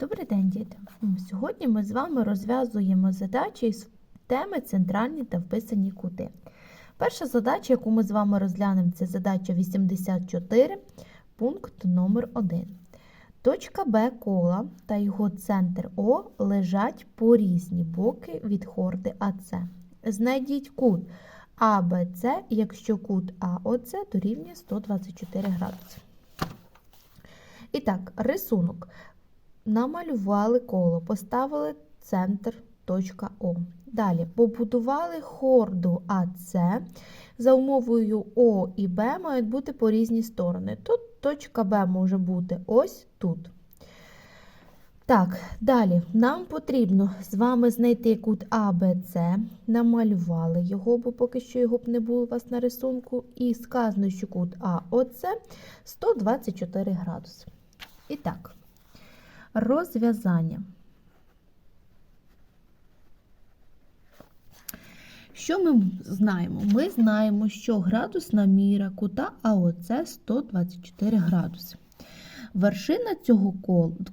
Добрий день, діти! Сьогодні ми з вами розв'язуємо задачі з теми центральні та вписані кути. Перша задача, яку ми з вами розглянемо, це задача 84, пункт номер 1. Точка Б кола та його центр О лежать по різні боки від хорди АЦ. Знайдіть кут АБЦ, якщо кут АОЦ дорівнює 124 градуси. І так, рисунок. Намалювали коло, поставили центр точка О. Далі побудували хорду АС. За умовою О і Б мають бути по різні сторони. Тут точка Б може бути ось тут. Так, далі нам потрібно з вами знайти кут АБЦ. Намалювали його, бо поки що його б не було у вас на рисунку. І сказано, що кут АОЦ 124 градуси. І так. Розв'язання. Що ми знаємо? Ми знаємо, що градусна міра кута АОЦ 124 градуси. Вершина цього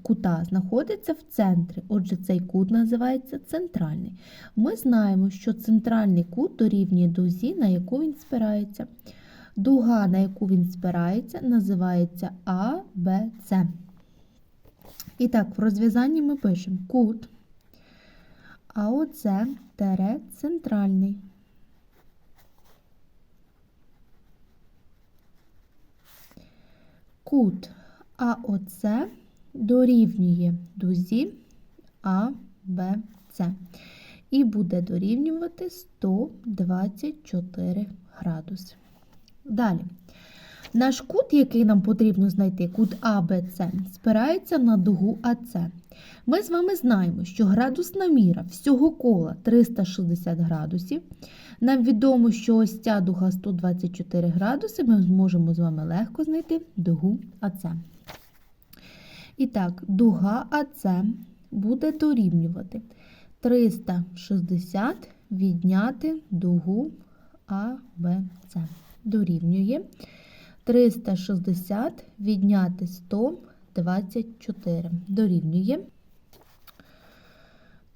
кута знаходиться в центрі, отже, цей кут називається центральний. Ми знаємо, що центральний кут дорівнює дузі, на яку він спирається. Дуга, на яку він спирається, називається АБЦ. І так, в розв'язанні ми пишемо кут, а оце тере центральний. Кут АОЦ дорівнює дузі АБЦ. І буде дорівнювати 124 градуси. Далі. Наш кут, який нам потрібно знайти, кут АБЦ, спирається на дугу АЦ. Ми з вами знаємо, що градусна міра всього кола 360 градусів. Нам відомо, що ось ця дуга 124 градуси, ми зможемо з вами легко знайти дугу АЦ. І так, дуга АЦ буде дорівнювати 360 відняти дугу АБЦ. Дорівнює 360 відняти 124. Дорівнює.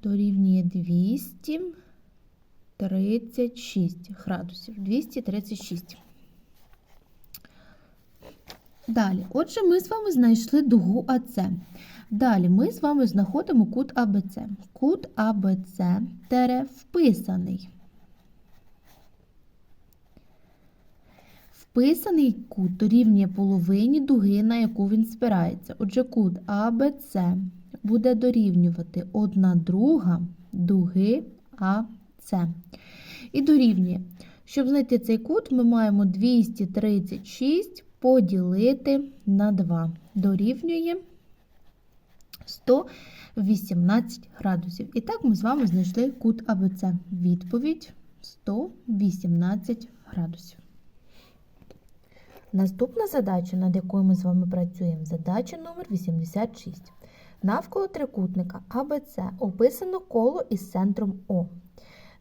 Дорівнює 236 градусів. 236. Далі, отже, ми з вами знайшли дугу АЦ. Далі ми з вами знаходимо кут АБЦ. Кут АБЦ вписаний. Вписаний кут дорівнює половині дуги, на яку він спирається. Отже, кут АБЦ буде дорівнювати 1 друга дуги АЦ. І дорівнює. Щоб знайти цей кут, ми маємо 236 поділити на 2. Дорівнює 118 градусів. І так ми з вами знайшли кут АБЦ. Відповідь 118 градусів. Наступна задача, над якою ми з вами працюємо, задача номер 86. Навколо трикутника АБЦ описано коло із центром О.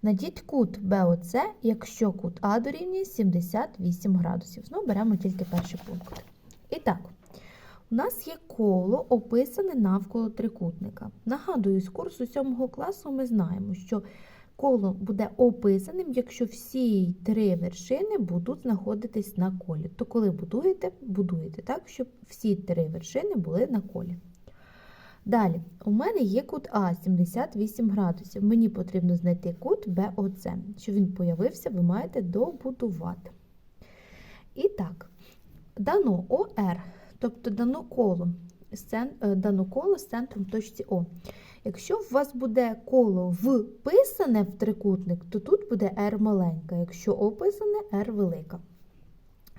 Надіть кут БОЦ, якщо кут А дорівнює 78 градусів. Знову беремо тільки перший пункт. І так, у нас є коло описане навколо трикутника. Нагадую, з курсу 7 класу ми знаємо, що коло буде описаним, якщо всі три вершини будуть знаходитись на колі. То коли будуєте, будуєте так, щоб всі три вершини були на колі. Далі, у мене є кут А 78 градусів. Мені потрібно знайти кут БОЦ. Щоб він появився, ви маєте добудувати. І так, дано ОР, тобто дано коло, дано коло з центром точці О. Якщо у вас буде коло вписане в трикутник, то тут буде R маленька, якщо описане R велика.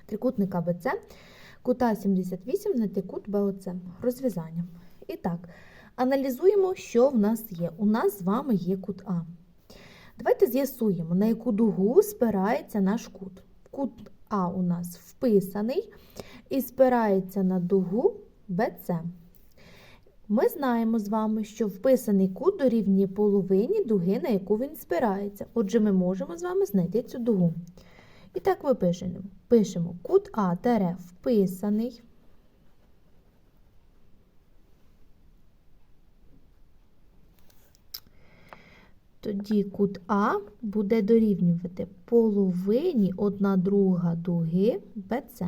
Трикутник АБЦ, кута 78 знайти кут БОЦ. Розв'язання. І так, аналізуємо, що в нас є. У нас з вами є кут А. Давайте з'ясуємо, на яку дугу спирається наш кут. Кут А у нас вписаний і спирається на дугу БЦ. Ми знаємо з вами, що вписаний кут дорівнює половині дуги, на яку він спирається. Отже, ми можемо з вами знайти цю дугу. І так ми пишемо. Пишемо кут А тере вписаний. Тоді кут А буде дорівнювати половині одна друга дуги БЦ.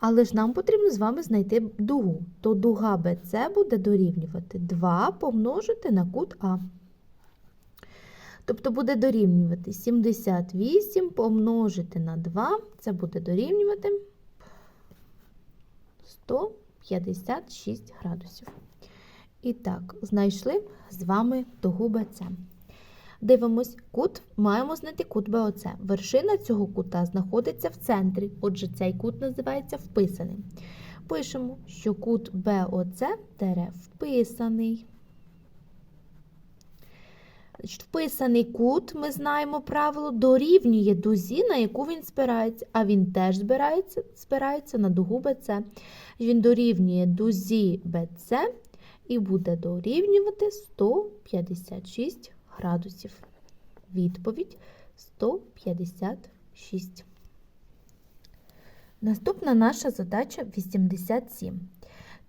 Але ж нам потрібно з вами знайти дугу. То дуга BC буде дорівнювати 2 помножити на кут А. Тобто буде дорівнювати 78 помножити на 2, це буде дорівнювати 156 градусів. І так, знайшли з вами дугу БЦ. Дивимось, кут, маємо знайти кут БОЦ. Вершина цього кута знаходиться в центрі, отже, цей кут називається вписаний. Пишемо, що кут БОЦ вписаний. Вписаний кут, ми знаємо правило, дорівнює дузі, на яку він спирається, а він теж збирається, спирається на дугу БЦ. Він дорівнює дузі БЦ і буде дорівнювати 156 градусів. Відповідь 156. Наступна наша задача 87.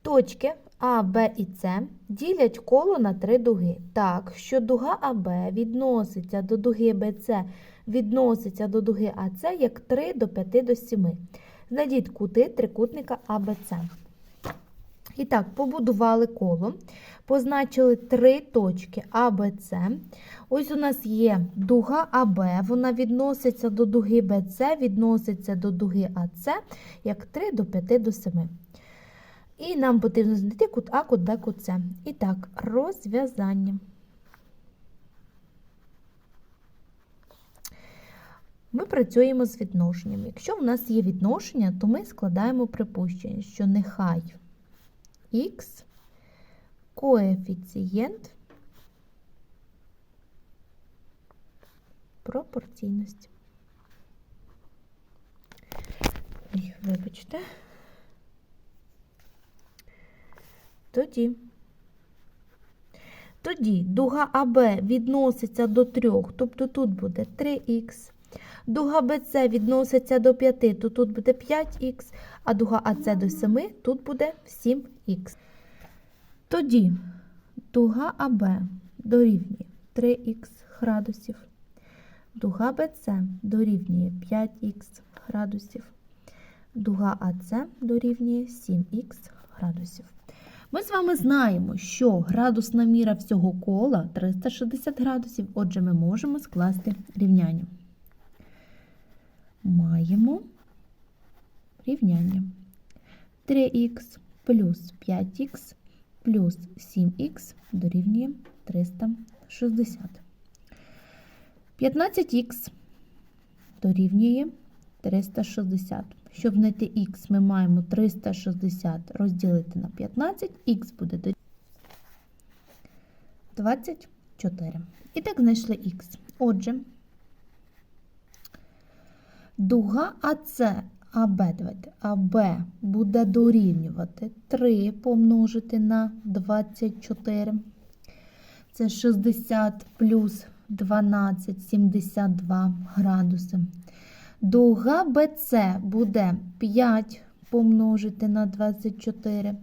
Точки А, Б і С ділять коло на три дуги. Так, що дуга АБ відноситься до дуги БЦ, відноситься до дуги АС як 3 до 5 до 7. Знайдіть кути трикутника АБЦ. І так, побудували коло, позначили три точки А, Б, С. Ось у нас є дуга АБ, вона відноситься до дуги БЦ, відноситься до дуги АС як 3 до 5 до 7. І нам потрібно знайти кут А, кут Б, кут С. І так, розв'язання. Ми працюємо з відношенням. Якщо в нас є відношення, то ми складаємо припущення, що нехай х коефіцієнт пропорційності. Ой, Вибачте. Тоді. Тоді дуга АБ відноситься до 3, тобто тут буде 3х. Дуга БЦ відноситься до 5, то тут буде 5х, а дуга АЦ до 7, тут буде 7х. Тоді дуга АБ дорівнює 3х градусів. Дуга БЦ дорівнює 5х градусів. Дуга АЦ дорівнює 7х градусів. Ми з вами знаємо, що градусна міра всього кола 360 градусів, отже, ми можемо скласти рівняння. Маємо рівняння 3х плюс 5х плюс 7х дорівнює 360. 15х дорівнює 360. Щоб знайти х, ми маємо 360 розділити на 15, х буде дорівнювати 24. І так знайшли х. Отже, дуга АС, АБ, АБ буде дорівнювати 3 помножити на 24. Це 60 плюс 12, 72 градуси. Дуга БЦ буде 5 помножити на 24.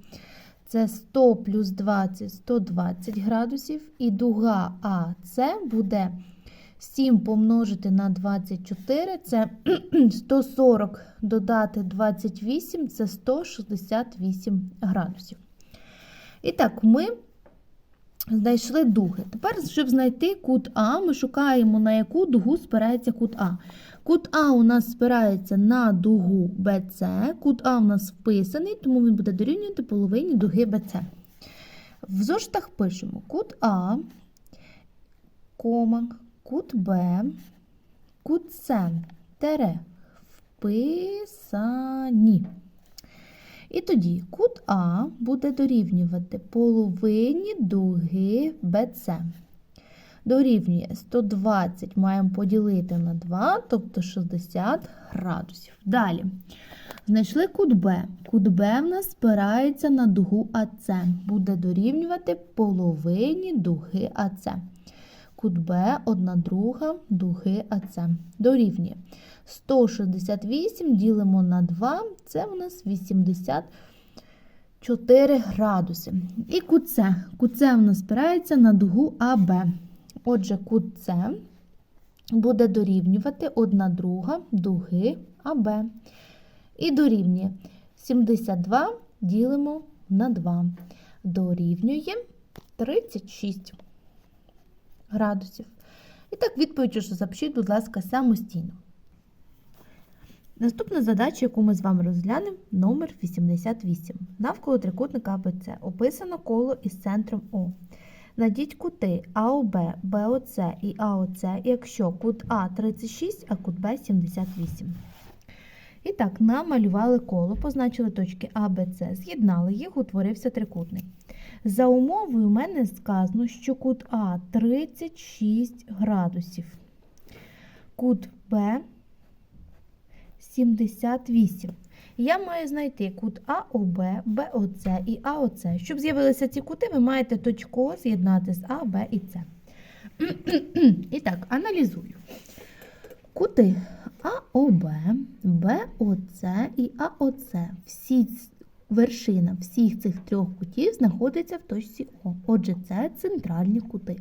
Це 100 плюс 20, 120 градусів. І дуга АС буде 7 помножити на 24, це 140 додати 28, це 168 градусів. І так, ми знайшли дуги. Тепер, щоб знайти кут А, ми шукаємо, на яку дугу спирається кут А. Кут А у нас спирається на дугу BC. Кут А у нас вписаний, тому він буде дорівнювати половині дуги BC. В зоштах пишемо кут А, кома, кут Б, кут С, тере, вписані. І тоді кут А буде дорівнювати половині дуги BC дорівнює 120 маємо поділити на 2, тобто 60 градусів. Далі. Знайшли кут Б. Кут Б в нас спирається на дугу АС. Буде дорівнювати половині дуги АС. Кут Б 1 друга дуги АС. Дорівнює 168 ділимо на 2, це у нас 84 градуси. І кут С. Кут нас спирається на дугу АБ. Отже, кут С буде дорівнювати 1 друга дуги АБ. І дорівнює 72 ділимо на 2. Дорівнює 36 градусів. І так, відповідь уже запишіть, будь ласка, самостійно. Наступна задача, яку ми з вами розглянемо, номер 88. Навколо трикутника АБЦ описано коло із центром О. Найдіть кути АОБ, БОЦ і АОЦ, якщо кут А 36, а кут Б 78. І так, намалювали коло, позначили точки А, Б, С, з'єднали їх, утворився трикутник. За умовою у мене сказано, що кут А 36 градусів, кут Б 78. Я маю знайти кут АОБ, БОЦ і АОЦ. Щоб з'явилися ці кути, ви маєте точку з'єднати з А, Б і С. І так, аналізую. Кути АОБ, БОЦ і АОЦ. Всі вершина всіх цих трьох кутів знаходиться в точці О. Отже, це центральні кути.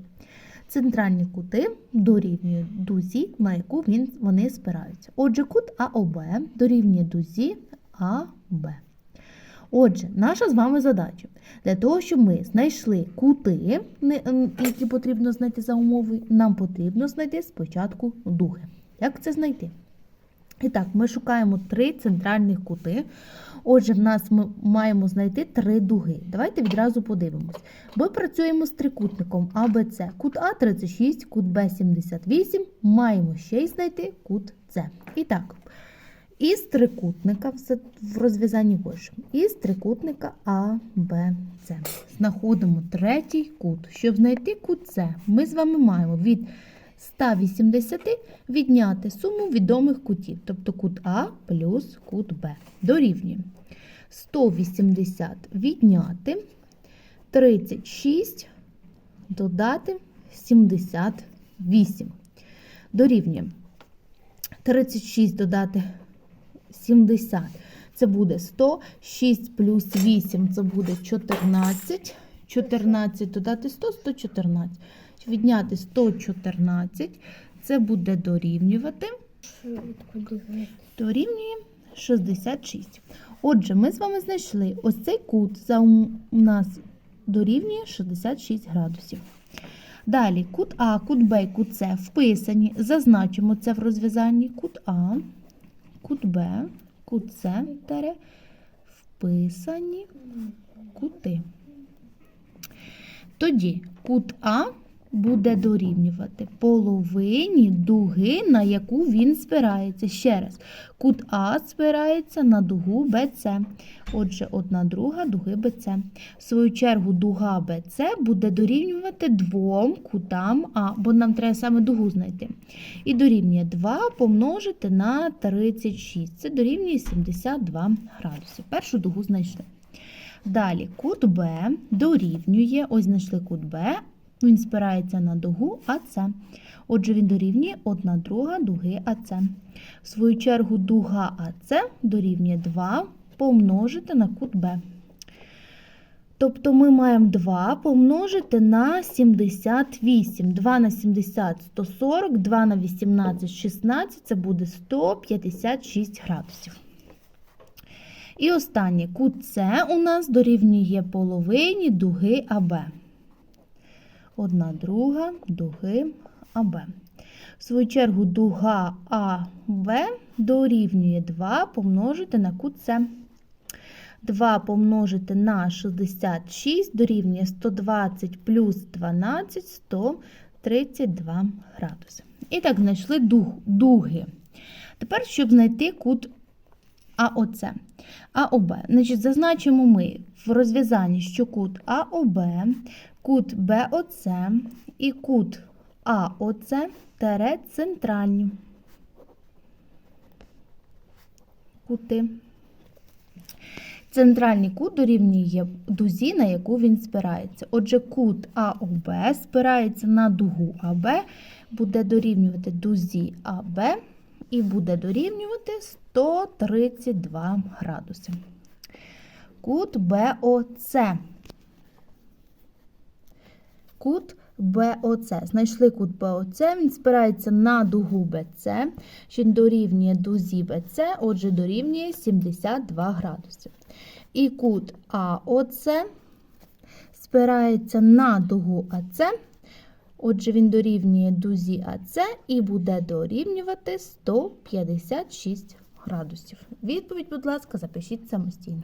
Центральні кути дорівнюють дузі, на яку він, вони спираються. Отже, кут АОБ дорівнює дузі АБ. Отже, наша з вами задача для того, щоб ми знайшли кути, які потрібно знайти за умовою, нам потрібно знайти спочатку дуги. Як це знайти? І так, ми шукаємо три центральних кути. Отже, в нас ми маємо знайти три дуги. Давайте відразу подивимось. Ми працюємо з трикутником АБЦ. Кут А 36, кут Б 78. Маємо ще й знайти кут С. І так, із трикутника в розв'язанні вище. Із трикутника А, Б, С. Знаходимо третій кут. Щоб знайти кут С, ми з вами маємо від 180 відняти суму відомих кутів, тобто кут А плюс кут Б. Дорівнює 180 відняти 36 додати 78. Дорівнює 36 додати 70. Це буде 100, 6 плюс 8 це буде 14. 14 додати 100, 114. Відняти 114, це буде дорівнювати, дорівнює 66. Отже, ми з вами знайшли ось цей кут за у нас дорівнює 66 градусів. Далі кут А, кут Б і кут С вписані. Зазначимо це в розв'язанні. Кут А, кут Б, кут С тере вписані кути. Тоді кут А буде дорівнювати половині дуги, на яку він спирається. Ще раз, кут А спирається на дугу БЦ. Отже, одна друга дуги БЦ. В свою чергу, дуга БЦ буде дорівнювати двом кутам А, бо нам треба саме дугу знайти. І дорівнює 2 помножити на 36. Це дорівнює 72 градуси. Першу дугу знайшли. Далі кут Б дорівнює, ось знайшли кут Б, він спирається на дугу АЦ. Отже, він дорівнює 1 друга дуги АЦ. В свою чергу, дуга АЦ дорівнює 2 помножити на кут Б. Тобто ми маємо 2 помножити на 78. 2 на 70 – 140, 2 на 18 – 16, це буде 156 градусів. І останнє кут С у нас дорівнює половині дуги АБ. Одна друга дуги АБ. В свою чергу дуга АБ дорівнює 2 помножити на кут С. 2 помножити на 66 дорівнює 120 плюс 12 132 градуси. І так знайшли дуг, дуги. Тепер, щоб знайти кут АОЦ. АОБ. Значить, зазначимо ми в розв'язанні, що кут АОБ, кут БОЦ і кут АОЦ тере центральні кути. Центральний кут дорівнює дузі, на яку він спирається. Отже, кут АОБ спирається на дугу АБ, буде дорівнювати дузі АБ і буде дорівнювати 132 градуси. Кут БОЦ. Кут БОЦ. Знайшли кут БОЦ, він спирається на дугу БЦ, що дорівнює дузі БЦ, отже, дорівнює 72 градуси. І кут АОЦ спирається на дугу АЦ, отже, він дорівнює дузі АЦ і буде дорівнювати 156 градусів. Відповідь, будь ласка, запишіть самостійно.